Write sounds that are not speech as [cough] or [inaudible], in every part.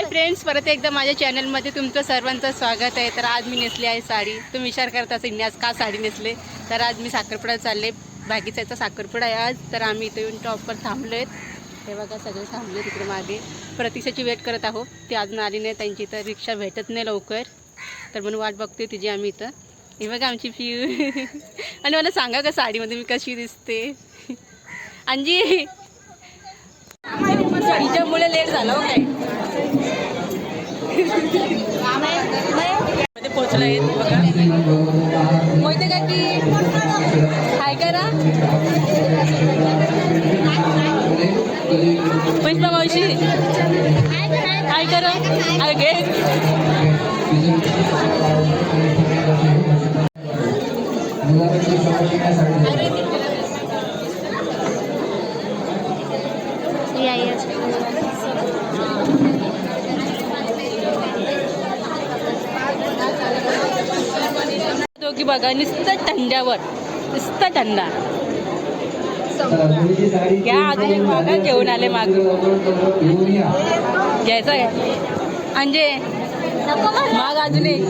Hi friends परत एकदा माझ्या चॅनलमध्ये तुमचं सर्वांचं स्वागत आहे. तर आज मी नेसली आहे साडी. तुम्ही विचार करत असेल आज का साडी नेसले? तर आज मी साखरपुडा चालले. बाकीचा साखरपुडा आहे आज. तर आम्ही इथे येऊन टॉपवर थांबलो आहेत हे बघा सगळे थांबले तिकडे मागे. प्रतीक्षाची वेट करत आहोत. ती अजून आली नाही त्यांची तर रिक्षा भेटत नाही लवकर. तर म्हणून वाट बघते तिची आम्ही इथं. हे बघा आमची फ्यू [laughs] आणि मला सांगा का साडीमध्ये मी कशी दिसते? [laughs] अंजी. [laughs] हिच्यामुळे लेट झालं हो काय? पोहोचला आहे बघा. माहिती का की हाय करा. पैसा मावशी हाय करा. आय गे Yeah, अरे घे की बघा नुसतं थंड्यावर नुसतं थंडा. घ्या अजून एक मागा घेऊन आले माग. घ्यायचं काय अंजे माग अजून एक.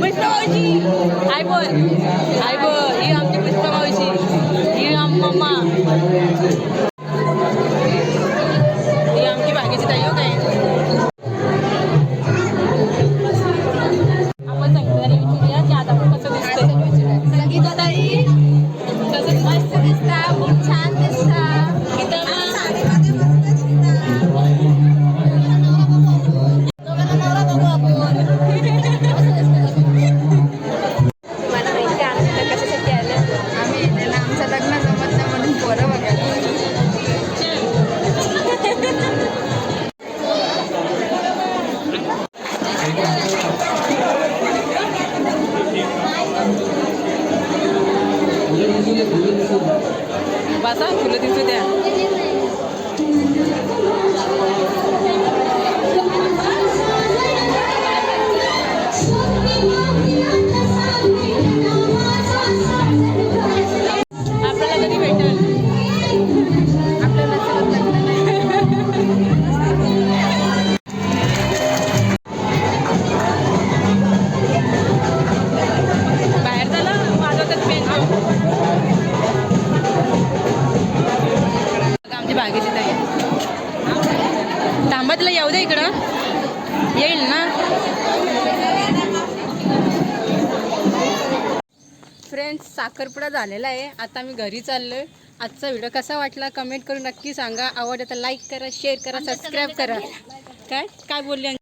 मावशी आय बोल. आय बोल. ही आमची पुष्पा मावशी ही आम मम्मा বাসা খুলে দিতে দেয়। येऊ दे इकडं. येईल ना? फ्रेंड्स साखरपुडा झालेला आहे. आता मी घरी चाललोय. आजचा व्हिडिओ कसा वाटला कमेंट करून नक्की सांगा. आवडलं तर लाईक करा शेअर करा सबस्क्राईब करा. काय? काय बोलले